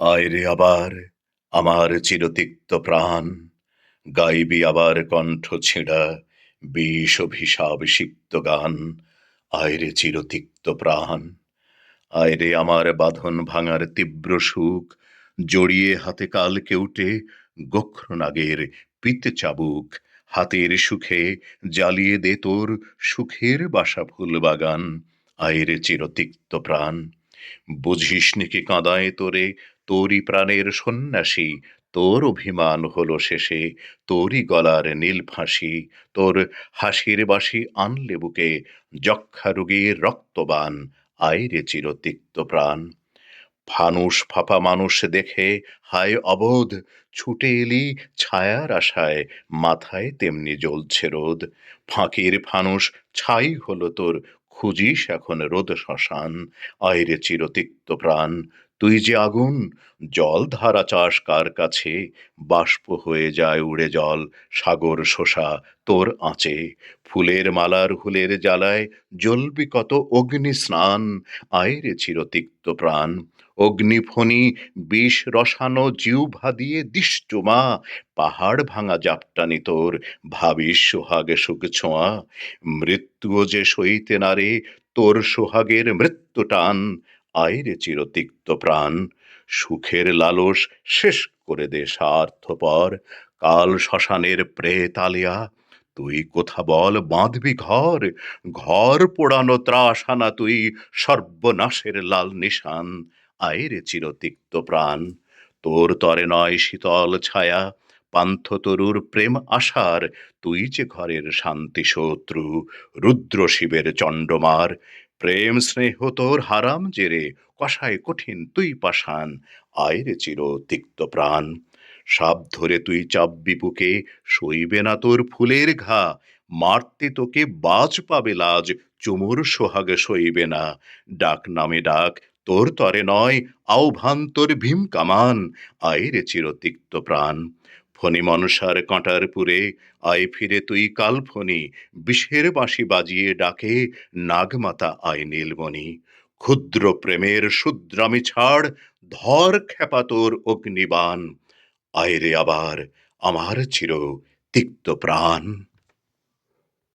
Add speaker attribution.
Speaker 1: আয় রে আবার আমার চিরতিক্ত প্রাণ। গাইবি আবার কণ্ঠ ছেঁড়া বিষ অভিশাপ সিক্ত গান। আয় রে চিরতিক্ত প্রাণ। আয় রে আমার বাঁধন ভাঙার তীব্র সুখ। জড়িয়ে হাতে কাল কেউটে গোখ্রনাগের পিত চাবুক। হাতের সুখে জ্বালিয়ে দে তোর সুখের বাসা ফুল বাগান। আয় রে চিরতিক্ত প্রাণ। বুঝিস কি কাঁদায় তোরে তোরই প্রাণের সন্ন্যাসী, তোর অভিমান হলো শেষে, তোরই গলার নীল ফাঁসি, তোর হাসির বাসি আনলে বুকে, যক্ষা রোগীর রক্তবান, আয় রে চিরতিক্ত প্রাণ। ফানুষ ফাঁপা মানুষ দেখে, হায় অবোধ, ছুটে এলি ছায়ার আশায়, মাথায় তেমনি জ্বলছে রোদ। ফাঁকির ফানুষ, ছাই হলো তোর, খুঁজিস এখন রোদ শ্মশান, আয় রে চিরতিক্ত প্রাণ। তুই যে আগুন, জল ধারা চাষ কার কাছে? বাষ্প হয়ে যায় উড়ে জল, সাগর শোষা তোর আঁচে। ফুলের মালার হুলের জ্বালায় জ্বলবি কত অগ্নি স্নান আয় রে চিরতিক্ত প্রাণ। অগ্নিফণি বিষ রসানো জিউভা দিয়ে দিষ্টুমা পাহাড় ভাঙা জাপটানি তোর, ভাবিস সোহাগে সুখ ছোঁয়া। মৃত্যুও যে সইতে নারে, তোর সোহাগের মৃত্যু টান। আয় রে চিরতিক্ত প্রাণ। সুখের লালস শেষ করে দে স্বার্থপর। কাল শ্মশানের প্রেত আলিয়া তুই কোথা বল, বাঁধবি ঘর। ঘর পোড়ানো ত্রাস আনা তুই সর্বনাশের লাল নিশান। আয় রে চিরতিক্ত প্রাণ, তোর তরে নয় শীতল ছায়া। পান্থ তরুর প্রেম আশার, তুই যে ঘরের শান্তি শত্রু, রুদ্র শিবের চণ্ডমার। প্রেম স্নেহ তোর হারাম জেরে, কষায় কঠিন তুই পাষাণ, আয় রে চির তিক্ত প্রাণ। সাপ ধরে তুই চাপবি বুকে সইবে না তোর ফুলের ঘা, মারতে তোকে বাজ পাবে লাজ, চুমুর সোহাগে সইবে না। ডাক নামে ডাক, তোর তরে নয়, আহ্বান তোর ভীম কামান, আয় রে চিরতিক্ত প্রাণ। ফণি মনসার কাঁটার পুরে, আয় ফিরে তুই কাল ফণি, বিষের বাঁশি বাজিয়ে ডাকে নাগমাতা আয় নীলমণি। ক্ষুদ্র প্রেমের শুদ্রামি ছাড়, ধর খেপা তোর অগ্নিবান আয় রে আবার আমার চির তিক্ত প্রাণ।